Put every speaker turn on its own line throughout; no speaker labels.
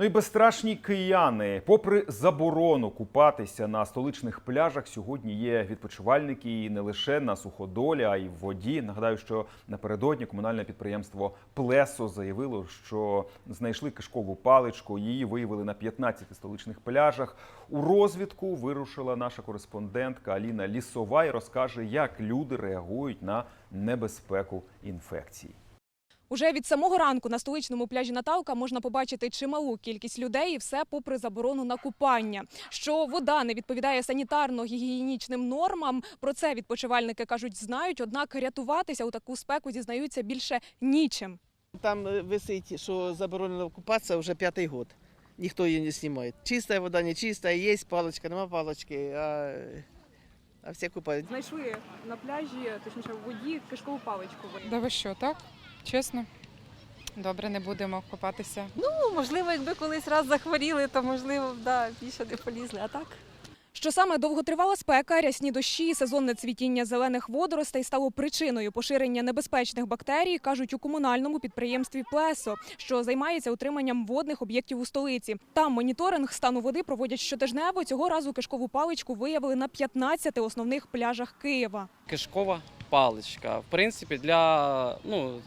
Ну і безстрашні кияни, попри заборону купатися на столичних пляжах, сьогодні є відпочивальники і не лише на суходолі, а й в воді. Нагадаю, що напередодні комунальне підприємство Плесо заявило, що знайшли кишкову паличку. Її виявили на 15 столичних пляжах. У розвідку вирушила наша кореспондентка Аліна Лісова і розкаже, як люди реагують на небезпеку інфекцій.
Уже від самого ранку на столичному пляжі Наталка можна побачити чималу кількість людей, і все попри заборону на купання. Що вода не відповідає санітарно-гігієнічним нормам. Про це відпочивальники кажуть, знають. Однак рятуватися у таку спеку зізнаються більше нічим.
Там э, висить, що заборонено купатися вже п'ятий год. Ніхто її не знімає. Чиста вода, не чиста, є паличка, нема палички, а, а всі купають.
Знайшли на пляжі, точніше в воді, кишкову паличку.
Да ви що, так? Чесно? Добре, не будемо копатися.
Ну, можливо, якби колись раз захворіли, то можливо, б, да, більше не полізли. А так?
Що саме довготривала спека, рясні дощі, і сезонне цвітіння зелених водоростей стало причиною поширення небезпечних бактерій, кажуть у комунальному підприємстві Плесо, що займається утриманням водних об'єктів у столиці. Там моніторинг стану води проводять щотижнево. Цього разу кишкову паличку виявили на 15 основних пляжах Києва.
кишкова паличка. В принципі, для ну.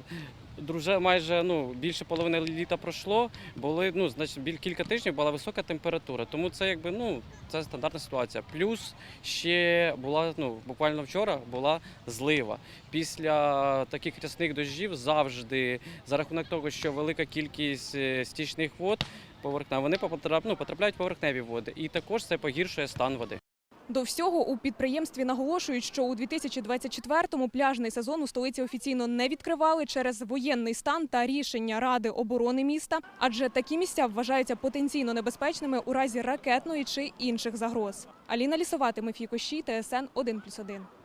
Друже, майже ну більше половини літа пройшло. Були ну значить біль кілька тижнів була висока температура. Тому це якби ну це стандартна ситуація. Плюс ще була ну буквально вчора була злива. Після таких рясних дощів завжди за рахунок того, що велика кількість е, стічних вод поверхня, вони потрап, ну, потрапляють поверхневі води, і також це погіршує стан води.
До всього у підприємстві наголошують, що у 2024-му пляжний сезон у столиці офіційно не відкривали через воєнний стан та рішення Ради оборони міста, адже такі місця вважаються потенційно небезпечними у разі ракетної чи інших загроз. Аліна Лісова, Тимофій Кощій, ТСН 1+,1.